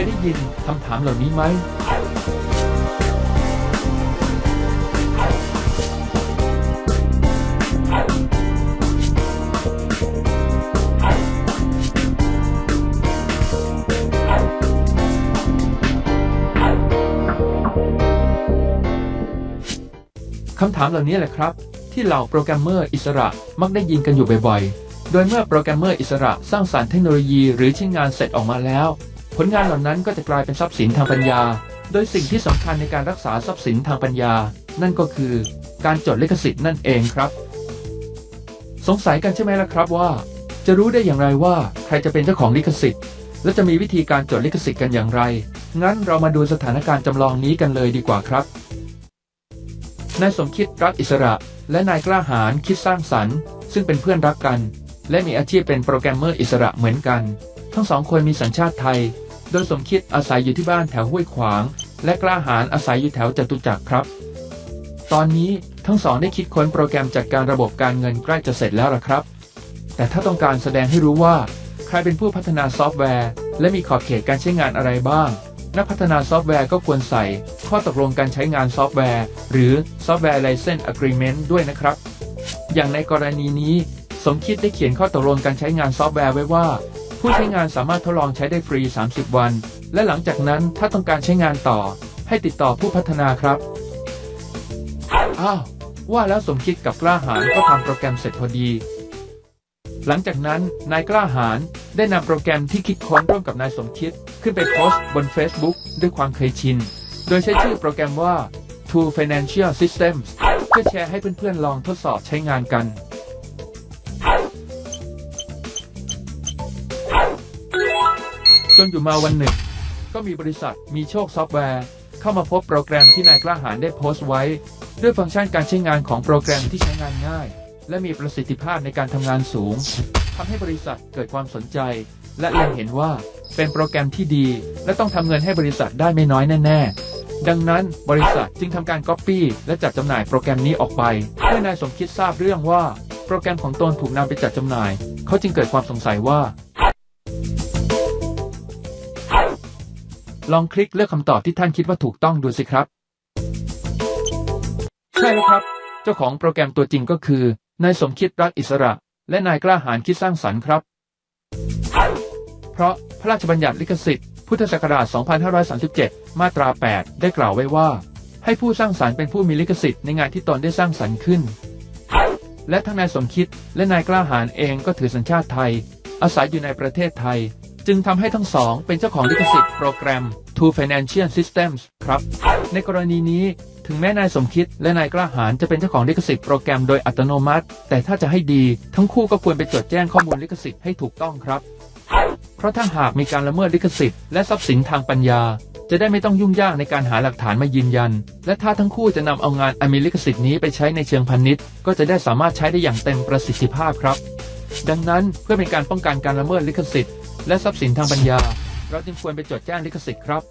ยได้ยินคำถามเหล่านี้ไหม คำถามเหล่านี้แหละครับ ที่เหล่าโปรแกรมเมอร์อิสระมักได้ยินกันอยู่บ่อยๆ โดยเมื่อโปรแกรมเมอร์อิสระสร้างสารรค์เทคโนโลยีหรือชิ้นงานเสร็จออกมาแล้ว ลงานเหล่านั้นก็จะกลายเป็นทรัพย์สินทางปัญญา โดยสิ่งที่สำคัญในการรักษาทรัพย์สินทางปัญญา นั่นก็คือการจดลิขสิทธิ์นั่นเองครับ สงสัยกันใช่ไหมล่ะครับว่า จะรู้ได้อย่างไรว่าใครจะเป็นเจ้าของลิขสิทธิ์ และจะมีวิธีการจดลิขสิทธิ์กันอย่างไร งั้นเรามาดูสถานการณ์จำลองนี้กันเลยดีกว่าครับนายสมคิดรักอิสระ และนายกล้าหาญคิดสร้างสรรค์ ซึ่งเป็นเพื่อนรักกัน และมีอาชีพเป็นโปรแกรมเมอร์อิสระเหมือนกัน ทั้งสองคนมีสัญชาติไทย โดยสมคิดอาศัยอยู่ที่บ้านแถวห้วยขวาง และกล้าหาญอาศัยอยู่แถวจตุจักรครับ ตอนนี้ทั้งสองได้คิดค้นโปรแกรมจัดการระบบการเงินใกล้จะเสร็จแล้วล่ะครับ แต่ถ้าต้องการแสดงให้รู้ว่า ใครเป็นผู้พัฒนาซอฟต์แวร์ และมีขอบเขตการใช้งานอะไรบ้าง นักพัฒนาซอฟต์แวร์ก็ควรใส่ ข้อตกลงการใช้งานซอฟต์แวร์ หรือ Software License Agreement ด้วยนะครับ อย่างในกรณีนี้สมคิดได้เขียนข้อตกลงการใช้งานซอฟต์แวร์ไว้ว่า ผู้ใช้งานสามารถทดลองใช้ได้ฟรี 30 วัน และหลังจากนั้นถ้าต้องการใช้งานต่อ ให้ติดต่อผู้พัฒนาครับ อ้าว ว่าแล้วสมคิดกับกล้าหาญก็ทำโปรแกรมเสร็จพอดี หลังจากนั้นนายกล้าหาญได้นำโปรแกรมที่คิดค้นร่วมกับนายสมคิด ขึ้นไปโพสต์บน Facebook ด้วยความเคยชิน โดยใช้ชื่อโปรแกรมว่า Two Financial Systems เพื่อแชร์ให้เพื่อนๆลองทดสอบใช้งานกัน จนอยู่มาวันหนึ่ง ก็มีบริษัทมีโชคซอฟต์แวร์ เข้ามาพบโปรแกรมที่นายกล้าหาญได้โพสต์ไว้ ด้วยฟังก์ชันการใช้งานของโปรแกรมที่ใช้งานง่าย และมีประสิทธิภาพในการทำงานสูงทำให้บริษัทเกิดความสนใจ และเล็งเห็นว่าเป็นโปรแกรมที่ดี และต้องทำเงินให้บริษัทได้ไม่น้อยแน่ ๆดังนั้นบริษัทจึงทำการก๊อปปี้และจัดจำหน่ายโปรแกรมนี้ออกไป เมื่อนายสมคิดทราบเรื่องว่า โปรแกรมของตนถูกนำไปจัดจำหน่าย เขาจึงเกิดความสงสัยว่า ลองคลิกเลือกคำตอบที่ท่านคิดว่าถูกต้องดูสิครับ ใช่แล้วครับ เจ้าของโปรแกรมตัวจริงก็คือนายสมคิดรักอิสระ และนายกล้าหาญคิดสร้างสรรค์ครับ เพราะพระราชบัญญัติลิขสิทธิ์พุทธศักราช 2537 มาตรา 8 ได้กล่าวไว้ว่า ให้ผู้สร้างสรรค์เป็นผู้มีลิขสิทธิ์ในงานที่ตนได้สร้างสรรค์ขึ้น และทั้งนายสมคิดและนายกล้าหาญเองก็ถือสัญชาติไทย อาศัยอยู่ในประเทศไทย จึงทำให้ทั้งสองเป็นเจ้าของลิขสิทธิ์โปรแกรม Two Financial Systems ครับ ในกรณีนี้ถึงแม้นายสมคิดและนายกล้าหาญจะเป็นเจ้าของลิขสิทธิ์โปรแกรมโดยอัตโนมัติ แต่ถ้าจะให้ดีทั้งคู่ก็ควรไปจดแจ้งข้อมูลลิขสิทธิ์ให้ถูกต้องครับ เพราะถ้าหากมีการละเมิดลิขสิทธิ์และทรัพย์สินทางปัญญา จะได้ไม่ต้องยุ่งยากในการหาหลักฐานมายืนยัน และถ้าทั้งคู่จะนำเอางานอมีลิขสิทธิ์นี้ไปใช้ในเชิงพาณิชย์ ก็จะได้สามารถใช้ได้อย่างเต็มประสิทธิภาพครับ ดังนั้นเพื่อเป็นการป้องกันการละเมิดลิขสิทธิ์ และทรัพย์สินทางปัญญา เราจึงควรไปจดแจ้งลิขสิทธิ์ครับ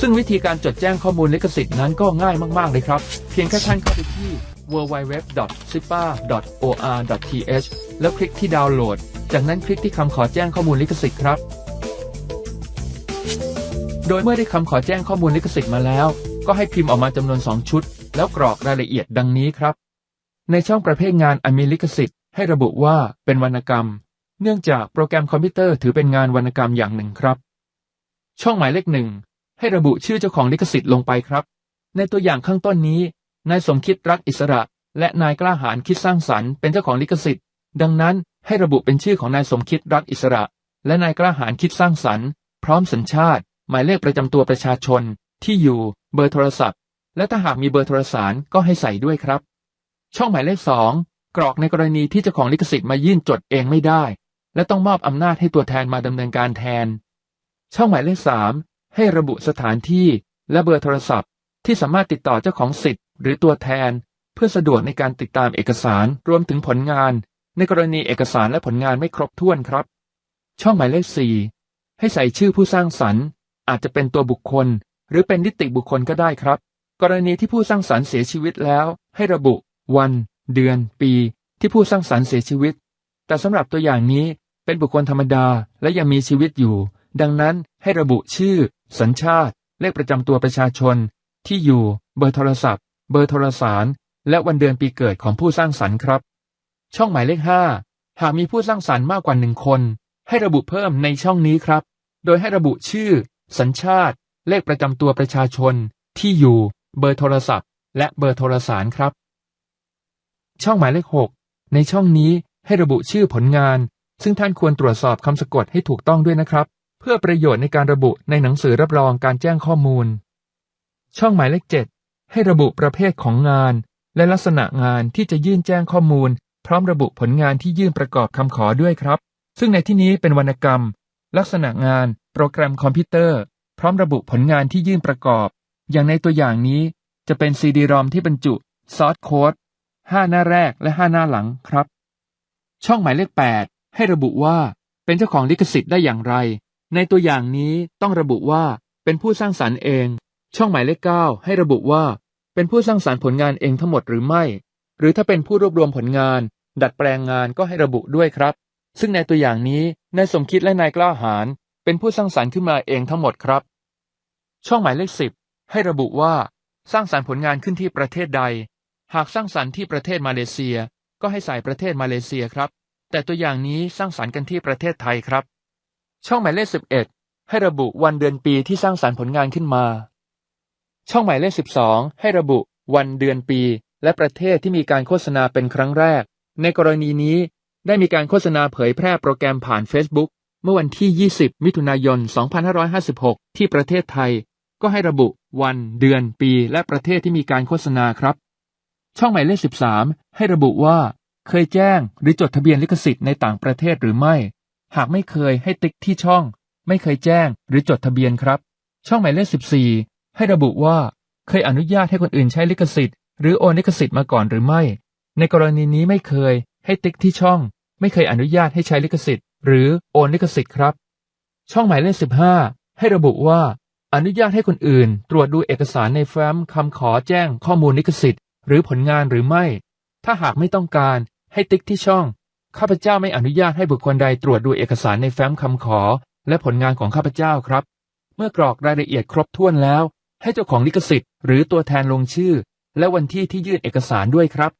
ซึ่งวิธีการจดแจ้งข้อมูลลิขสิทธิ์นั้นก็ง่ายมาก ๆ เลยครับ เพียงแค่ท่านเข้าไปที่ www.sipa.or.th แล้วคลิกที่ดาวน์โหลด จากนั้นคลิกที่คำขอแจ้งข้อมูลลิขสิทธิ์ครับ โดยเมื่อได้คำขอแจ้งข้อมูลลิขสิทธิ์มาแล้ว ก็ให้พิมพ์ออกมาจำนวน 2 ชุด แล้วกรอกรายละเอียดดังนี้ครับ ในช่องประเภทงานอันมีลิขสิทธิ์ให้ระบุว่าเป็นวรรณกรรม เนื่องจากโปรแกรมคอมพิวเตอร์ถือเป็นงานวรรณกรรมอย่างหนึ่งครับ ช่องหมายเลขหนึ่งให้ระบุชื่อเจ้าของลิขสิทธิ์ลงไปครับ ในตัวอย่างข้างต้นนี้นายสมคิดรักอิสระ และนายกล้าหาญคิดสร้างสรรค์เป็นเจ้าของลิขสิทธิ์ ดังนั้นให้ระบุเป็นชื่อของนายสมคิดรักอิสระ และนายกล้าหาญคิดสร้างสรรค์ พร้อมสัญชาติ หมายเลขประจำตัวประชาชน ที่อยู่ เบอร์โทรศัพท์ และถ้าหากมีเบอร์โทรสารก็ให้ใส่ด้วยครับ ช่องหมายเลขสองกรอกในกรณีที่เจ้าของลิขสิทธิ์มายื่นจดเองไม่ได้ และต้องมอบอำนาจให้ตัวแทนมาดำเนินการแทน ช่องหมายเลขสามให้ระบุสถานที่และเบอร์โทรศัพท์ ที่สามารถติดต่อเจ้าของสิทธิ์หรือตัวแทน เพื่อสะดวกในการติดตามเอกสารรวมถึงผลงาน ในกรณีเอกสารและผลงานไม่ครบถ้วนครับ ช่องหมายเลขสี่ให้ใส่ชื่อผู้สร้างสรรค์ อาจจะเป็นตัวบุคคล หรือเป็นนิติบุคคลก็ได้ครับ กรณีที่ผู้สร้างสรรค์เสียชีวิตแล้ว ให้ระบุ วัน เดือน ปี ที่ผู้สร้างสรรค์เสียชีวิต แต่สำหรับตัวอย่างนี้ เป็นบุคคลธรรมดาและยังมีชีวิตอยู่ ดังนั้นให้ระบุชื่อ สัญชาติ เลขประจำตัวประชาชน ที่อยู่ เบอร์โทรศัพท์ เบอร์โทรสาร และวันเดือนปีเกิดของผู้สร้างสรรค์ครับ ช่องหมายเลข 5 หากมีผู้สร้างสรรค์มากกว่าหนึ่งคน ให้ระบุเพิ่มในช่องนี้ครับ โดยให้ระบุชื่อ สัญชาติ เลขประจำตัวประชาชน ที่อยู่ เบอร์โทรศัพท์ และเบอร์โทรสารครับ ช่องหมายเลข 6 ในช่องนี้ให้ระบุชื่อผลงาน ซึ่งท่านควรตรวจสอบคำสะกดให้ถูกต้องด้วยนะครับ เพื่อประโยชน์ในการระบุในหนังสือรับรองการแจ้งข้อมูล ช่องหมายเลข 7 ให้ระบุประเภทของงาน และลักษณะงานที่จะยื่นแจ้งข้อมูล พร้อมระบุผลงานที่ยื่นประกอบคำขอด้วยครับ ซึ่งในที่นี้เป็นวรรณกรรม ลักษณะงาน โปรแกรมคอมพิวเตอร์ พร้อมระบุผลงานที่ยื่นประกอบ อย่างในตัวอย่างนี้ จะเป็นซีดีรอมที่บรรจุซอสโค้ด5หน้าแรกและ 5 หน้าหลังครับ ช่องหมายเลข 8 ให้ระบุว่าเป็นเจ้าของลิขสิทธิ์ได้อย่างไร ในตัวอย่างนี้ต้องระบุว่าเป็นผู้สร้างสรรค์เอง ช่องหมายเลข 9 ให้ระบุว่า เป็นผู้สร้างสรรค์ผลงานเองทั้งหมดหรือไม่ หรือถ้าเป็นผู้รวบรวมผลงาน ดัดแปลงงานก็ให้ระบุด้วยครับ ซึ่งในตัวอย่างนี้นายสมคิดและนายกล้าหาญเป็นผู้สร้างสรรค์ขึ้นมาเองทั้งหมดครับ ช่องหมายเลข 10 ให้ระบุว่าสร้างสรรค์ผลงานขึ้นที่ประเทศใด หากสร้างสรรค์ที่ประเทศมาเลเซีย ก็ให้ใส่ประเทศมาเลเซียครับ แต่ตัวอย่างนี้สร้างสรรค์กันที่ประเทศไทยครับ ช่องหมายเลข 11 ให้ระบุวันเดือนปีที่สร้างสรรค์ผลงานขึ้นมา ช่องหมายเลข 12 ให้ระบุวันเดือนปี และประเทศที่มีการโฆษณาเป็นครั้งแรก ในกรณีนี้ได้มีการโฆษณาเผยแพร่โปรแกรมผ่าน Facebook เมื่อวันที่ 20 มิถุนายน 2556 ที่ประเทศไทย ก็ให้ระบุวันเดือนปี และประเทศที่มีการโฆษณาครับ ช่องหมายเลข 13 ให้ระบุว่า เคยแจ้งหรือจดทะเบียนลิขสิทธิ์ในต่างประเทศหรือไม่ หากไม่เคยให้ติ๊กที่ช่อง ไม่เคยแจ้งหรือจดทะเบียนครับ ช่องหมายเลข 14 ให้ระบุว่าเคยอนุญาตให้คนอื่นใช้ลิขสิทธิ์หรือโอนลิขสิทธิ์มาก่อนหรือไม่ ในกรณีนี้ไม่เคย ให้ติ๊กที่ช่อง ไม่เคยอนุญาตให้ใช้ลิขสิทธิ์หรือโอนลิขสิทธิ์ครับ ช่องหมายเลข 15 ให้ระบุว่า อนุญาตให้คนอื่น ตรวจดูเอกสารในแฟ้มคำขอแจ้งข้อมูลลิขสิทธิ์หรือผลงานหรือไม่ ถ้าหากไม่ต้องการ ให้ติ๊กที่ช่อง ข้าพเจ้าไม่อนุญาตให้บุคคลใดตรวจดูเอกสารในแฟ้มคำขอ และผลงานของข้าพเจ้าครับ เมื่อกรอกรายละเอียดครบถ้วนแล้ว ให้เจ้าของลิขสิทธิ์หรือตัวแทนลงชื่อ และวันที่ที่ยื่นเอกสารด้วยครับ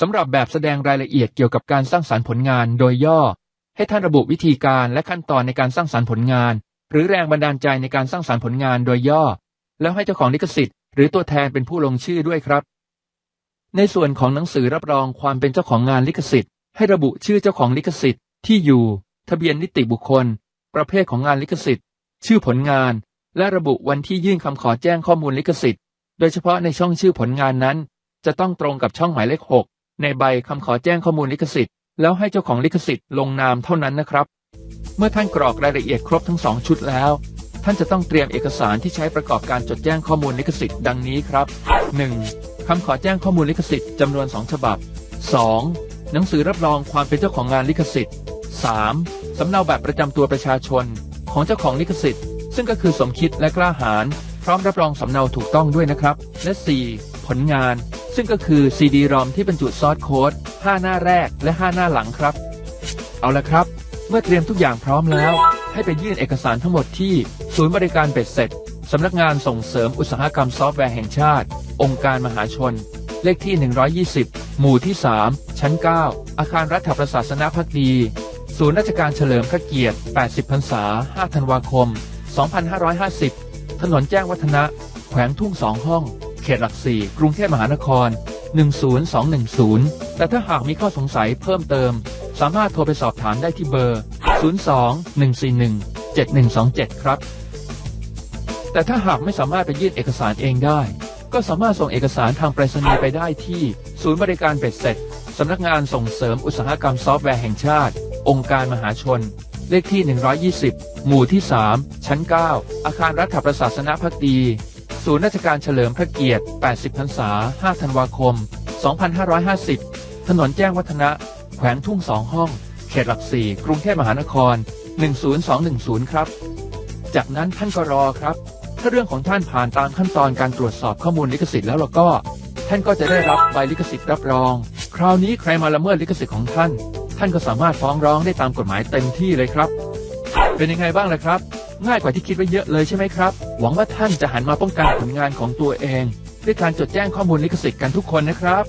สำหรับแบบแสดงรายละเอียดเกี่ยวกับการสร้างสารรค์ผลงานโดยย่อ ให้ท่านระบุวิธีการและขั้นตอนในการสร้างสารรค์ผลงาน หรือแรงบันดาลใจในการสร้างสารรค์ผลงานโดยย่อ แล้วให้เจ้าของลิขสิทธิ์หรือตัวแทนเป็นผู้ลงชื่อด้วยครับ ในส่วนของหนังสือรับรองความเป็นเจ้าของงานลิขสิทธิ์ ให้ระบุชื่อเจ้าของลิขสิทธิ์ที่อยู่ ทะเบียนนิติบุคคล ประเภทของงานลิขสิทธิ์ ชื่อผลงาน และระบุวันที่ยื่นคำขอแจ้งข้อมูลลิขสิทธิ์ โดยเฉพาะในช่องชื่อผลงานนั้น จะต้องตรงกับช่องหมายเลข 6 ในใบคำขอแจ้งข้อมูลลิขสิทธิ์แล้วให้เจ้าของลิขสิทธิ์ลงนามเท่านั้นนะครับ เมื่อท่านกรอกรายละเอียดครบทั้งสองชุดแล้ว ท่านจะต้องเตรียมเอกสารที่ใช้ประกอบการจดแจ้งข้อมูลลิขสิทธิ์ดังนี้ครับ 1. คำขอแจ้งข้อมูลลิขสิทธิ์จำนวน 2 ฉบับ 2. หนังสือรับรองความเป็นเจ้าของงานลิขสิทธิ์ 3. สำเนาบัตรประจำตัวประชาชน ของเจ้าของลิขสิทธิ์ ซึ่งก็คือสมคิดและกล้าหาญพร้อมรับรองสำเนาถูกต้องด้วยนะครับ และ 4. ผลงาน ซึ่งก็คือซีดีรอมที่บรรจุซอสโค้ด5 หน้าแรกและ 5 หน้าหลังครับ เอาละครับ เมื่อเตรียมทุกอย่างพร้อมแล้ว ให้ไปยื่นเอกสารทั้งหมดที่ ศูนย์บริการเบ็ดเสร็จสำนักงานส่งเสริมอุตสาหกรรมซอฟต์แวร์แห่งชาติ องค์การมหาชน เลขที่ 120 หมู่ที่ 3 ชั้น 9 อาคารรัฐประศาสนพักดี ศูนย์ราชการเฉลิมพระเกียรติ 80 พรรษา 5 ธันวาคม 2550 ถนนแจ้งวัฒนะ แขวงทุ่งสองห้อง เขตหลักสี่ กรุงเทพมหานคร 10210 แต่ถ้าหากมีข้อสงสัยเพิ่มเติม สามารถโทรไปสอบถามได้ที่เบอร์ 02-141-7127 ครับแต่ถ้าหากไม่สามารถไปยื่นเอกสารเองได้ ก็สามารถส่งเอกสารทางไปรษณีย์ไปได้ที่ ศูนย์บริการเบ็ดเสร็จ สำนักงานส่งเสริมอุตสาหกรรมซอฟต์แวร์แห่งชาติ องค์การมหาชน เลขที่ 120 หมู่ที่ 3 ชั้น 9 อาคารรัฐประศาสนพักดี ศูนย์ราชการเฉลิมพระเกียรติ 80 พรรษา 5 ธันวาคม 2550 ถนนแจ้งวัฒนะ แขวงทุ่งสองห้อง เขตหลักสี่กรุงเทพมหานคร 10210 ครับ จากนั้นท่านก็รอครับ ถ้าเรื่องของท่านผ่านตามขั้นตอนการตรวจสอบข้อมูลลิขสิทธิ์แล้วเราก็ ท่านก็จะได้รับใบลิขสิทธิ์รับรอง คราวนี้ใครมาละเมิดลิขสิทธิ์ของท่าน ท่านก็สามารถฟ้องร้องได้ตามกฎหมายเต็มที่เลยครับ เป็นยังไงบ้างล่ะครับ ง่ายกว่าที่คิดไว้เยอะเลยใช่ไหมครับ หวังว่าท่านจะหันมาป้องกันผลงานของตัวเอง ด้วยการจดแจ้งข้อมูลลิขสิทธิ์กันทุกคนนะครับ